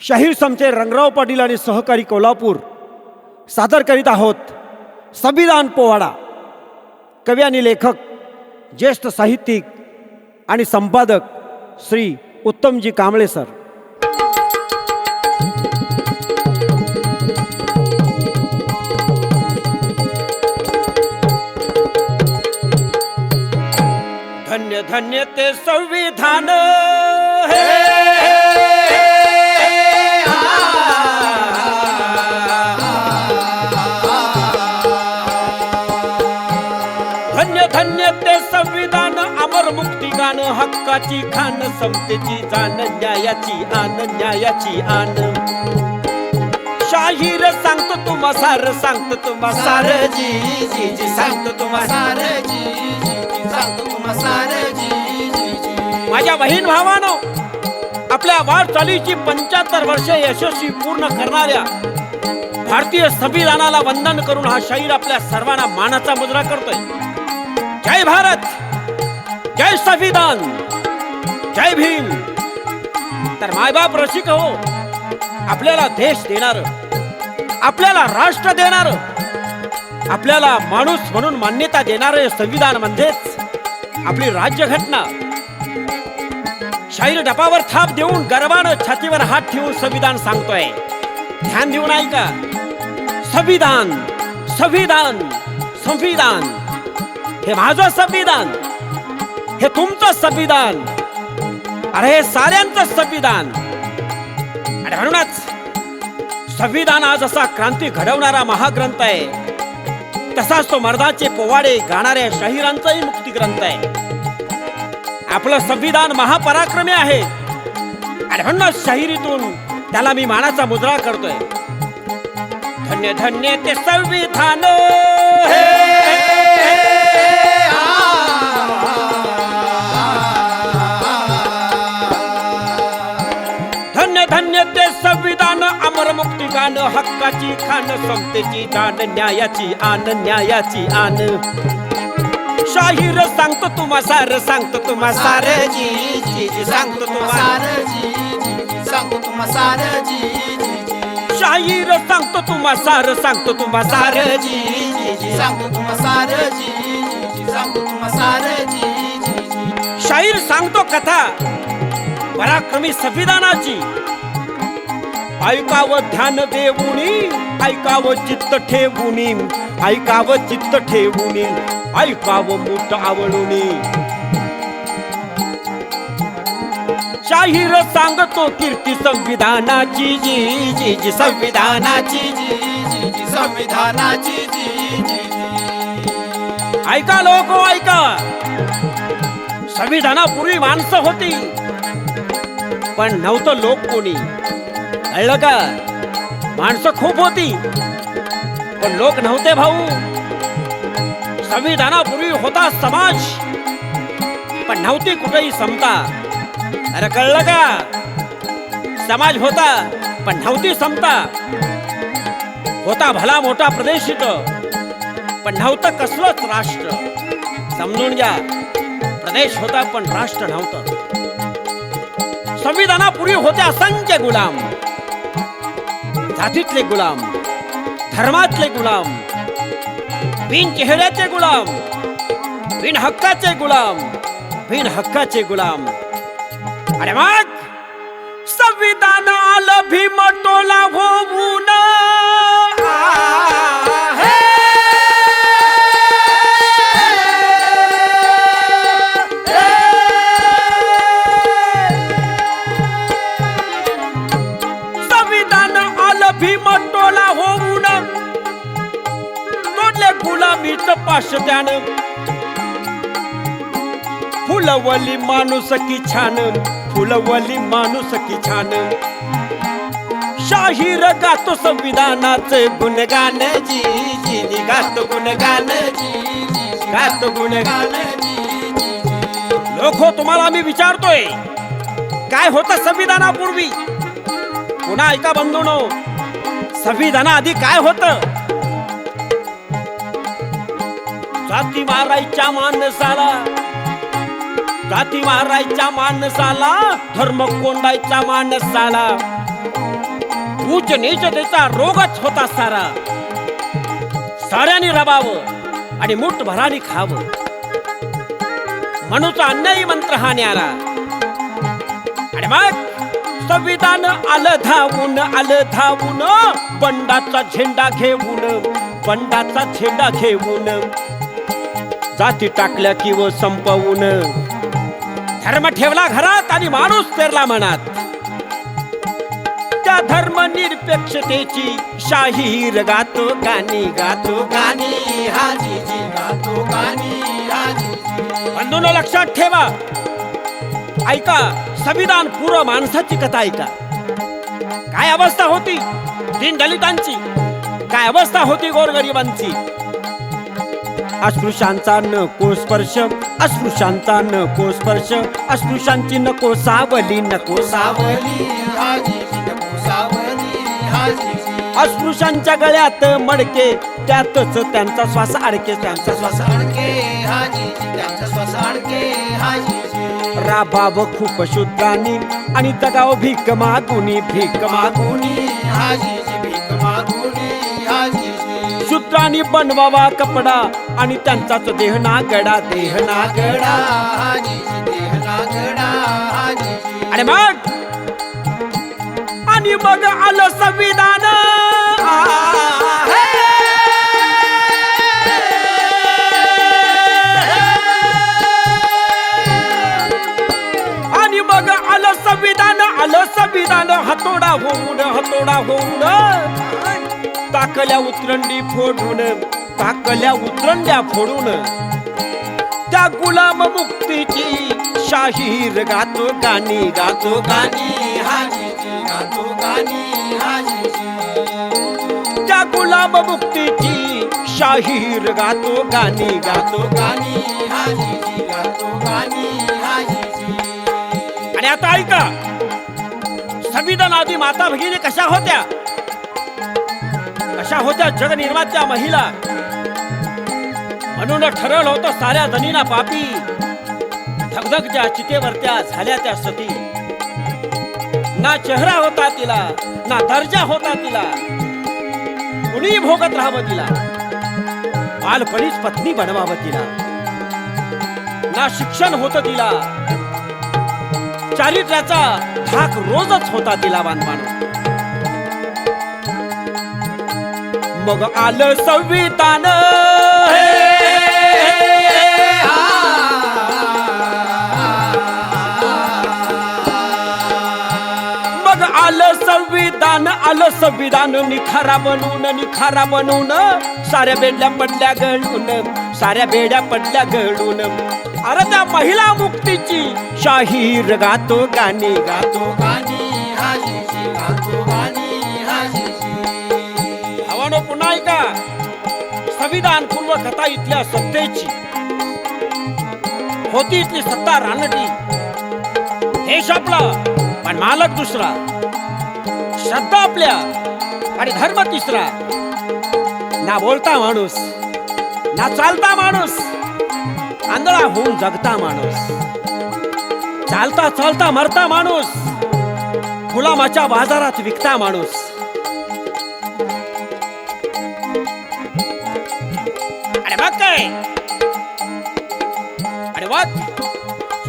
शाहीर समचे रंगराव पाटील आणि सहकारी कोल्हापूर सादर करीत आहोत संविधान पोवाडा. कवी आणि लेखक ज्येष्ठ साहित्यिक आणि संपादक श्री उत्तमजी कांबळे सर. धन्य धन्य ते संविधान. मुक्ती हक्काची खान समतेची जाण न्यायाची आन न्यायाची आन. शाहीर सांगतो तुम्हा सार सांगतो तुम्हा सार जी जी जी सांगतो तुम्हा सार माझ्या बहीण भावानो आपल्या वाटचालीची पंच्याहत्तर वर्षे यशस्वी पूर्ण करणाऱ्या भारतीय संविधानाला वंदन करून हा शाहीर आपल्या सर्वांना मानाचा मुजरा करतोय. जय भारत! जय संविधान। जय भीम। तर मायबाप रसिक हो आपल्याला देश देणार आपल्याला राष्ट्र देणार आपल्याला माणूस म्हणून मान्यता देणारे संविधान म्हणजेच आपली राज्यघटना. शाहीर डपावर थाप देऊन गर्वानं छातीवर हात ठेवून संविधान सांगतोय. ध्यान देऊन ऐका. संविधान संविधान संविधान. हे माझं संविधान. हे तुमचं संविधान अरे हे साऱ्यांचं संविधान आणि म्हणूनच संविधान आज असा क्रांती घडवणारा महाग्रंथ आहे. तसाच तो मर्दाचे पोवाडे गाणाऱ्या शाहिरांचाही मुक्ती ग्रंथ आहे. आपलं संविधान महापराक्रमी आहे. आणि म्हणूनच शाहिरीतून त्याला मी मानाचा मुद्रा करतोय. धन्य धन्य ते संविधान. हे! तर मुक्ती गाण हक्काची खान समतेची दान न्यायाची आन न्यायाची आन शाहीर सांगतो तुम्हा सार सांगतो तुम्हा सार जी जी जी सांगतो तुम्हा शाहीर सांगतो तुम्हा सार सांगतो तुम्हा सार जी जी जी शाहीर सांगतो कथा पराक्रमी संविधानाची ऐकावं ध्यान देऊनी ऐकावं चित्त ठेवूनी ऐकावं चित्त ठेवूनी ऐकावं मूठ आवडूनी शाहीर सांगतो कीर्ती संविधानाची जी जी जी संविधानाची संविधानाची जी जी जी. ऐका लोक ऐका. संविधानापूर्वी माणसं होती पण नव्हतं लोक कोणी. कळलं का? माणसं खूप होती. पण लोक नव्हते भाऊ. संविधानापूर्वी होता समाज. पण नव्हती कुठेही समता. अरे कळलं का? समाज होता पण नव्हती समता. होता भला मोठा प्रदेश इथं पण नव्हतं कसलंच राष्ट्र. समजून घ्या प्रदेश होता पण राष्ट्र नव्हतं. संविधानापूर्वी होते असंख्य गुलाम. जातीतले गुलाम धर्मातले गुलाम बिन चेहऱ्याचे गुलाम बिन हक्काचे गुलाम बिन हक्काचे गुलाम. अरे मग संविधान आलं भीम टोला होऊन गुलामीच पाश त्यानं फुलवली माणूस की छान फुलवली माणूस की छान. शाहीर गातो संविधानाचे गुणगान जी जी गातो गुणगान जी गातो गुणगान लोक हो तुम्हाला मी विचारतोय काय होतं संविधानापूर्वी? पुन्हा ऐका बंधूनो संविधानाआधी काय होतं? जाती मारायच्या माणसाला जाती मारायच्या माणसाला धर्म कोंडायचा माणसाला. उच्च नीचतेचा रोगच होता सारा. साऱ्याने रबावं आणि मुठ भराने खावं. म्हणूचा अन्यायी मंत्र हा न्यारा आणि मग संविधान आलं धावून आलं धावून बंडाचा झेंडा घेऊन बंडाचा झेंडा घेऊन जाती टाकल्या व संपवून. धर्म ठेवला घरात आणि माणूस पेरला मनात. त्या धर्मनिरपेक्षतेची शाहीर गातो गाणी गातो गाणी हाजीजी गातो गाणी बंधून लक्षात ठेवा. ऐका संविधान पूर्व माणसाची कथा ऐका. काय अवस्था होती? दीन दलितांची. काय अवस्था होती गोरगरिबांची? अस्पृश्यांचा नको स्पर्श अस्पृश्यांचा नको स्पर्श अस्पृश्यांची नको सावली नको सावली सावली अस्पृश्यांच्या गळ्यात मडके त्यातच त्यांचा श्वास अडके त्यांचा श्वास अडके त्यांचा श्वास अडके राबाव खूप शुद्धांनी आणि जगाव भीक मागुनी भीक मागुनी हाजी शूद्रांनी बनवावा कपडा आणि त्यांचाच देह नागडा हाजीजी देह नागडा हाजीजी आणि मग? आणि मग आलं संविधान. आणि मग आलं संविधान आलं संविधान. हातोडा होऊन हातोडा होऊन. ताकल्या उतरंडी फोडून ताकल्या उतरंड्या फोडून. त्या गुलाम मुक्तीची शाहीर गातो गाणी गातो गाणी गातो गाणी त्या गुलाम मुक्तीची शाहीर गातो गाणी गातो गाणी गातो गाणी आणि आता ऐका संविधान आधी माता भगिनी कशा होत्या? अशा होत्या जगनिर्मात्या महिला. म्हणून ठरवलं होतं साऱ्या जनीना पापी. धगधगच्या चितेवरत्या झाल्या त्या सती. ना चेहरा होता तिला ना दर्जा होता तिला. कुणी भोगत राहावं तिला. बालपणीच पत्नी बनवावं तिला. ना शिक्षण होतं तिला. चारित्र्याचा धाक रोजच होता तिला बांधवान मग आलं संविधान. मग आलं संविधान आलं संविधान. निखारा बनवून निखारा बनवून साऱ्या बेड्या पडल्या गळून साऱ्या बेड्या पडल्या गळून. अरे त्या महिला मुक्तीची शाहीर गातो गाणी गातो गाणी. संविधान पूर्व कथा इथल्या सत्तेची. होती इथली सत्ता रानटी. देश आपला पण मालक दुसरा. श्रद्धा आपल्या आणि धर्म तिसरा. ना बोलता माणूस ना चालता माणूस. आंधळा होऊन जगता माणूस. चालता चालता मरता माणूस. गुलामाच्या बाजारात विकता माणूस. अरे मग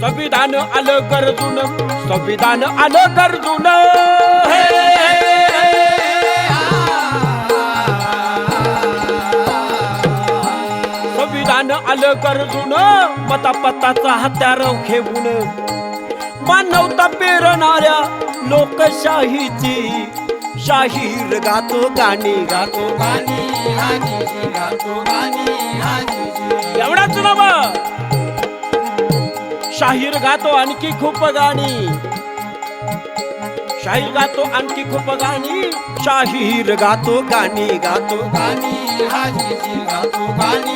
संविधान आलं गरजून संविधान आलं गरजून. संविधान आलं गरजून मता पत्ताचा हत्यार घेऊन. मानवता पेरणाऱ्या लोकशाहीची शाहीर गातो गाणी गातो गाणी गातो गाणी नव शाहीर गातो आणखी खूप गाणी. शाहीर गातो आणखी खूप गाणी. शाहीर गातो गाणी गातो गाणी. गातो गाणी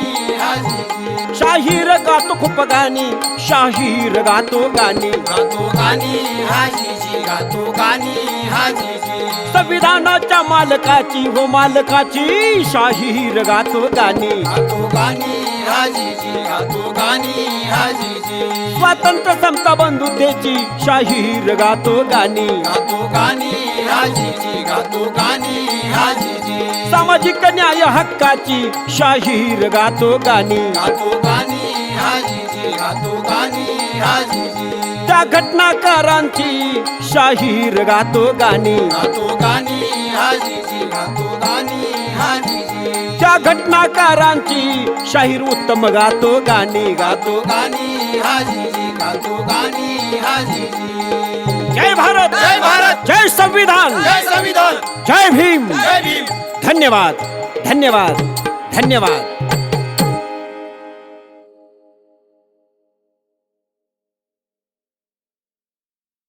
शाहीर गातो खूप गाणी. शाहीर गातो गाणी. गातो गाणी गातो गाणी संविधानाच्या मालकाची हो मालकाची. शाहीर गातो गाणी. गातो गाणी हाजीजी गातो गाणी हाजीजी स्वातंत्र्य समता बंधुतेची शाहीर गातो गाणी. गातो गाणी हाजीजी गातो गाणी हाजीजी सामाजिक न्याय हक्काची शाहीर गातो गाणी. गातो गाणी हाजीजी गातो गाणी हाजीजी त्या घटनाकारांची शाहीर गातो गाणी. गातो गाणी हाजीजी गातो गाणी त्या घटनाकारांची शाहीर उत्तम गातो गाणी गातो गातो गाणी हाजीजी गातो गाणी हाजीजी. जय भारत जय भारत! जय संविधान. जय संविधान. जय भीम. जय भीम. धन्यवाद धन्यवाद धन्यवाद.